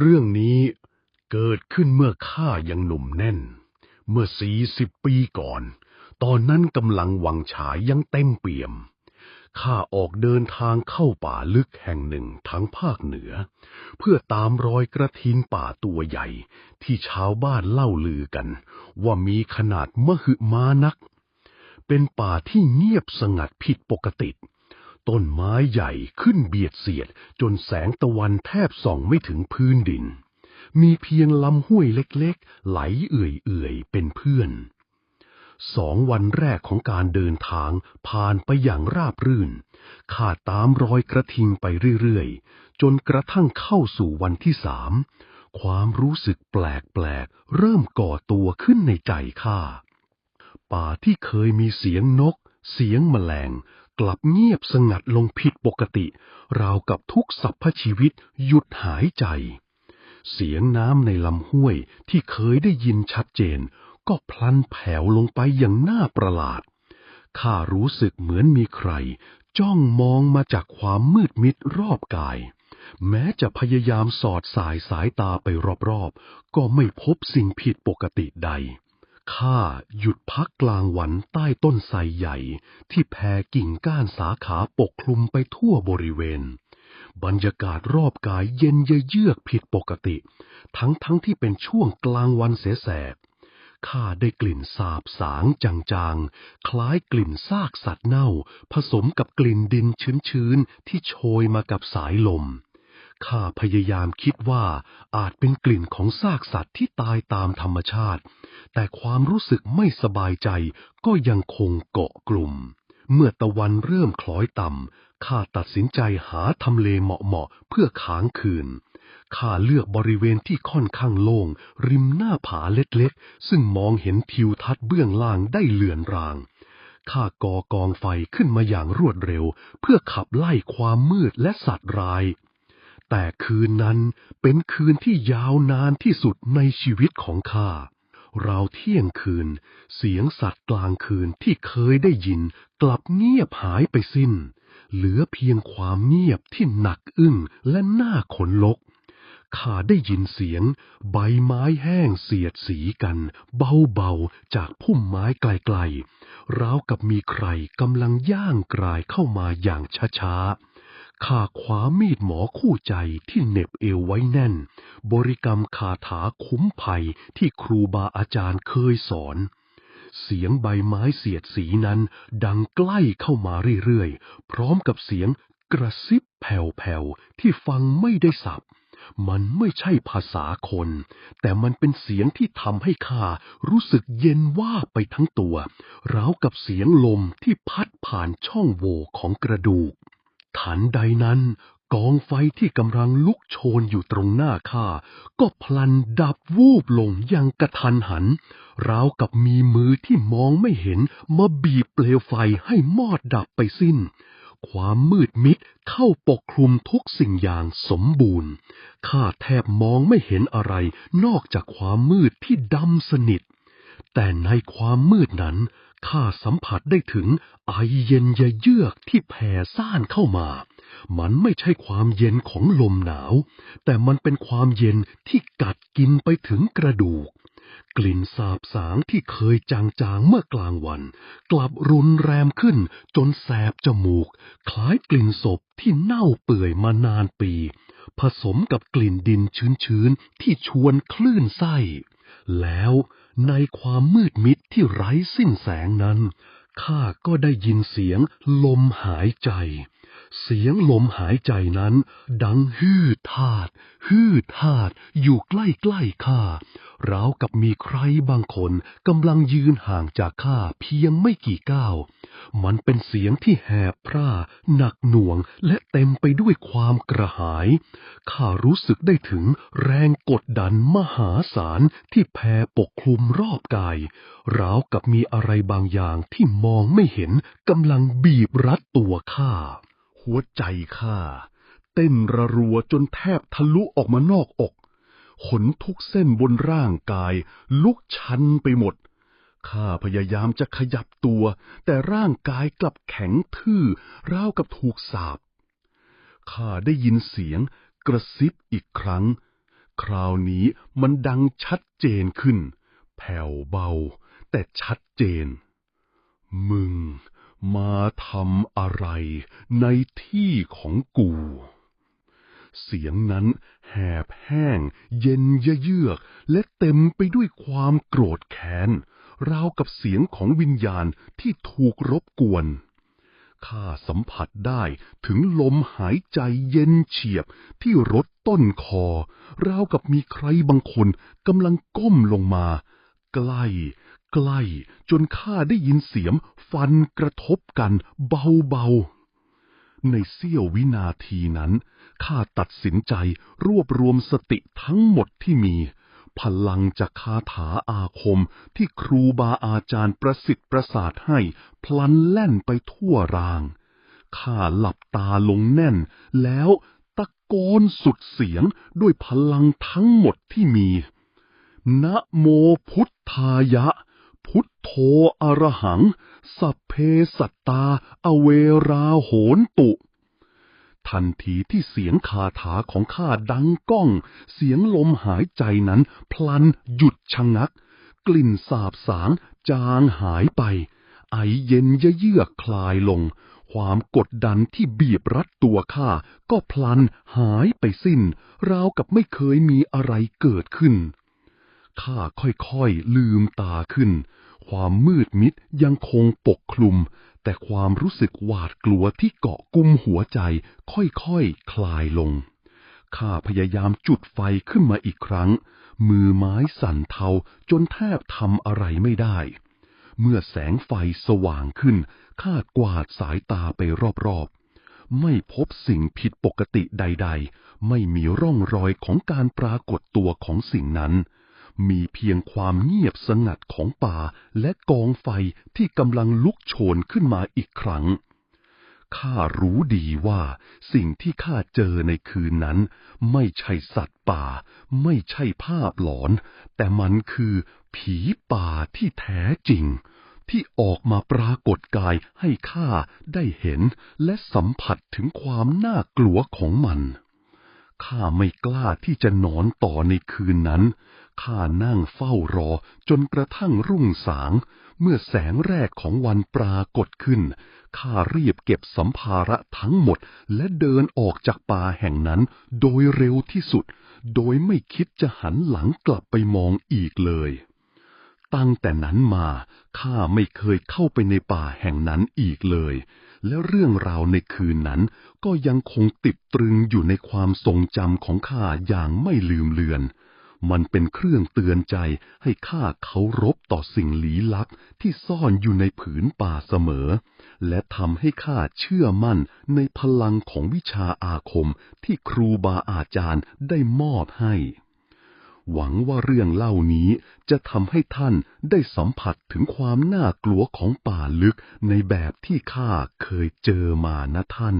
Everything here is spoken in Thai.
เรื่องนี้เกิดขึ้นเมื่อข้ายังหนุ่มแน่น เมื่อสี่สิบปีก่อน ตอนนั้นกำลังวังฉายยังเต็มเปี่ยม ข้าออกเดินทางเข้าป่าลึกแห่งหนึ่งทั้งภาคเหนือ เพื่อตามรอยกระทิงป่าตัวใหญ่ ที่ชาวบ้านเล่าลือกัน ว่ามีขนาดมหึมานัก เป็นป่าที่เงียบสงัดผิดปกติ ต้นไม้ใหญ่ขึ้นเบียดเสียดจนแสงตะวันแทบส่องไม่ถึงพื้นดิน มีเพียงลำห้วยเล็กๆ ไหลเอื่อยๆ เป็นเพื่อน สองวันแรกของการเดินทางผ่านไปอย่างราบรื่นข้าตามรอยกระทิงไปเรื่อยๆ จนกระทั่งเข้าสู่วันที่สาม ความรู้สึกแปลกๆ เริ่มก่อตัวขึ้นในใจข้า ป่าที่เคยมีเสียงนกเสียงแมลง กลับเงียบสงัดลงผิดปกติ ราวกับทุกสรรพชีวิตหยุดหายใจ เสียงน้ำในลำห้วยที่เคยได้ยินชัดเจน ก็พลันแผ่วลงไปอย่างน่าประหลาด ข้ารู้สึกเหมือนมีใคร จ้องมองมาจากความมืดมิดรอบกาย แม้จะพยายามสอดสายสายตาไปรอบๆ ก็ไม่พบสิ่งผิดปกติใด ข้าหยุดพักกลางวันใต้ต้นไทรใหญ่ ที่แผ่กิ่งก้านสาขาปกคลุมไปทั่วบริเวณ บรรยากาศรอบกายเย็นเยือกผิดปกติ ทั้งทั้งที่เป็นช่วงกลางวันเสแสกข้าได้กลิ่นสาบสางจางๆ คล้ายกลิ่นซากสัตว์เน่า ผสมกับกลิ่นดินชื้นๆ ที่โชยมากับสายลม ข้าพยายามคิดว่าอาจเป็นกลิ่นของซากสัตว์ที่ตายตามธรรมชาติ แต่ความรู้สึกไม่สบายใจก็ยังคงเกาะกลุ่ม เมื่อตะวันเริ่มคล้อยต่ำข้าตัดสินใจหาทำเลเหมาะๆเพื่อค้างคืนข้าเลือกบริเวณที่ค่อนข้างโล่ง ริมหน้าผาเล็กๆ ซึ่งมองเห็นทิวทัศน์เบื้องล่างได้เลือนรางข้าก่อกองไฟขึ้นมาอย่างรวดเร็ว เพื่อขับไล่ความมืดและสัตว์ร้าย แต่คืนนั้นเป็นคืนที่ยาวนานที่สุดในชีวิตของข้าราวเที่ยงคืน เสียงสัตว์กลางคืนที่เคยได้ยิน กลับเงียบหายไปสิ้น เหลือเพียงความเงียบที่หนักอึ้งและน่าขนลก ข้าได้ยินเสียง ใบไม้แห้งเสียดสีกัน เบาๆ จากพุ่มไม้ไกลๆ ราวกับมีใครกำลังย่างกรายเข้ามาอย่างช้าๆ ข้าคว้ามีดหมอคู่ใจที่เหน็บเอวไว้แน่น บริกรรมคาถาคุ้มภัยที่ครูบาอาจารย์เคยสอน เสียงใบไม้เสียดสีนั้นดังใกล้เข้ามาเรื่อยๆ พร้อมกับเสียงกระซิบแผ่วๆ ที่ฟังไม่ได้สับ มันไม่ใช่ภาษาคน แต่มันเป็นเสียงที่ทำให้ข้ารู้สึกเย็นว่าไปทั้งตัว ราวกับเสียงลมที่พัดผ่านช่องโหว่ของกระดูก ทันใดนั้น กองไฟที่กำลังลุกโชนอยู่ตรงหน้าข้า ก็พลันดับวูบลงอย่างกระทันหัน ราวกับมีมือที่มองไม่เห็นมาบีบเปลวไฟให้มอดดับไปสิ้นความมืดมิดเข้าปกคลุมทุกสิ่งอย่างสมบูรณ์ ข้าแทบมองไม่เห็นอะไรนอกจากความมืดที่ดำสนิท แต่ในความมืดนั้น ข้าสัมผัสได้ถึงไอเย็นเยือกที่แผ่ซ่านเข้ามา มันไม่ใช่ความเย็นของลมหนาว แต่มันเป็นความเย็นที่กัดกินไปถึงกระดูก กลิ่นสาบสางที่เคยจางๆเมื่อกลางวัน กลับรุนแรงขึ้นจนแสบจมูก คล้ายกลิ่นศพที่เน่าเปื่อยมานานปี ผสมกับกลิ่นดินชื้นๆที่ชวนคลื่นไส้ แล้วในความมืดมิดที่ไร้สิ้นแสงนั้น ข้าก็ได้ยินเสียงลมหายใจ เสียงลมหายใจนั้น ดังฮืดทาดฮืดทาดอยู่ใกล้ๆข้าราวกับมีใครบางคนกำลังยืนห่างจากข้าเพียงไม่กี่ก้าว มันเป็นเสียงที่แหบพร่าหนักหน่วงและเต็มไปด้วยความกระหาย ข้ารู้สึกได้ถึงแรงกดดันมหาศาลที่แผ่ปกคลุมรอบกาย ราวกับมีอะไรบางอย่างที่มองไม่เห็นกำลังบีบรัดตัวข้า หัวใจข้าเต้นระรัวจนแทบทะลุออกมานอกอก ขนทุกเส้นบนร่างกาย ลุกชันไปหมด ข้าพยายามจะขยับตัว แต่ร่างกายกลับแข็งทื่อราวกับถูกสาบ ข้าได้ยินเสียงกระซิบอีกครั้ง คราวนี้มันดังชัดเจนขึ้น แผ่วเบา แต่ชัดเจน มึง มาทำอะไรในที่ของกู เสียงนั้นแหบแห้ง เย็นเยือก และเต็มไปด้วยความโกรธแค้น ราวกับเสียงของวิญญาณที่ถูกรบกวนข้าสัมผัสได้ถึงลมหายใจเย็นเฉียบที่รดต้นคอ ราวกับมีใครบางคนกำลังก้มลงมา ใกล้ กล้จนข้าได้ยินเสียงฟันกระทบกันเบาๆ ในเสี้ยววินาทีนั้นข้าตัดสินใจรวบรวมสติทั้งหมดที่มี พลังจากคาถาอาคมที่ครูบาอาจารย์ประสิทธิ์ประสาทให้ พลันแล่นไปทั่วรางข้าหลับตาลงแน่น แล้วตะโกนสุดเสียงด้วยพลังทั้งหมดที่มีนะโมพุทธายะ พุทโธอรหัง สัพเพสัตตา อเวราโหนตุ ทันทีที่เสียงคาถาของข้าดังก้อง เสียงลมหายใจนั้น พลันหยุดชะงัก กลิ่นสาบสาง จางหายไป ไอเย็นเยือกคลายลง ความกดดันที่บีบรัดตัวข้าก็พลันหายไปสิ้น ราวกับไม่เคยมีอะไรเกิดขึ้นข้าค่อยๆลืมตาขึ้น ความมืดมิดยังคงปกคลุม แต่ความรู้สึกหวาดกลัวที่เกาะกุมหัวใจค่อยๆคคลายลง ข้าพยายามจุดไฟขึ้นมาอีกครั้ง มือไม้สั่นเทาจนแทบทำอะไรไม่ได้ เมื่อแสงไฟสว่างขึ้นข้ากวาดสายตาไปรอบๆไม่พบสิ่งผิดปกติใด ๆ ไม่มีร่องรอยของการปรากฏตัวของสิ่งนั้น มีเพียงความเงียบสงัดของป่าและกองไฟที่กำลังลุกโชนขึ้นมาอีกครั้ง ข้ารู้ดีว่าสิ่งที่ข้าเจอในคืนนั้น ไม่ใช่สัตว์ป่า ไม่ใช่ภาพหลอน แต่มันคือผีป่าที่แท้จริง ที่ออกมาปรากฏกายให้ข้าได้เห็นและสัมผัสถึงความน่ากลัวของมันข้าไม่กล้าที่จะนอนต่อในคืนนั้น ข้านั่งเฝ้ารอจนกระทั่งรุ่งสาง เมื่อแสงแรกของวันปรากฏขึ้น ข้ารีบเก็บสัมภาระทั้งหมด และเดินออกจากป่าแห่งนั้นโดยเร็วที่สุด โดยไม่คิดจะหันหลังกลับไปมองอีกเลย ตั้งแต่นั้นมาข้าไม่เคยเข้าไปในป่าแห่งนั้นอีกเลย และเรื่องราวในคืนนั้นก็ยังคงติดตรึงอยู่ในความทรงจำของข้าอย่างไม่ลืมเลือน มันเป็นเครื่องเตือนใจให้ข้าเคารพต่อสิ่งลี้ลับที่ซ่อนอยู่ในผืนป่าเสมอ และทำให้ข้าเชื่อมั่นในพลังของวิชาอาคมที่ครูบาอาจารย์ได้มอบให้ หวังว่าเรื่องเล่านี้จะทำให้ท่านได้สัมผัสถึงความน่ากลัวของป่าลึกในแบบที่ข้าเคยเจอมานะท่าน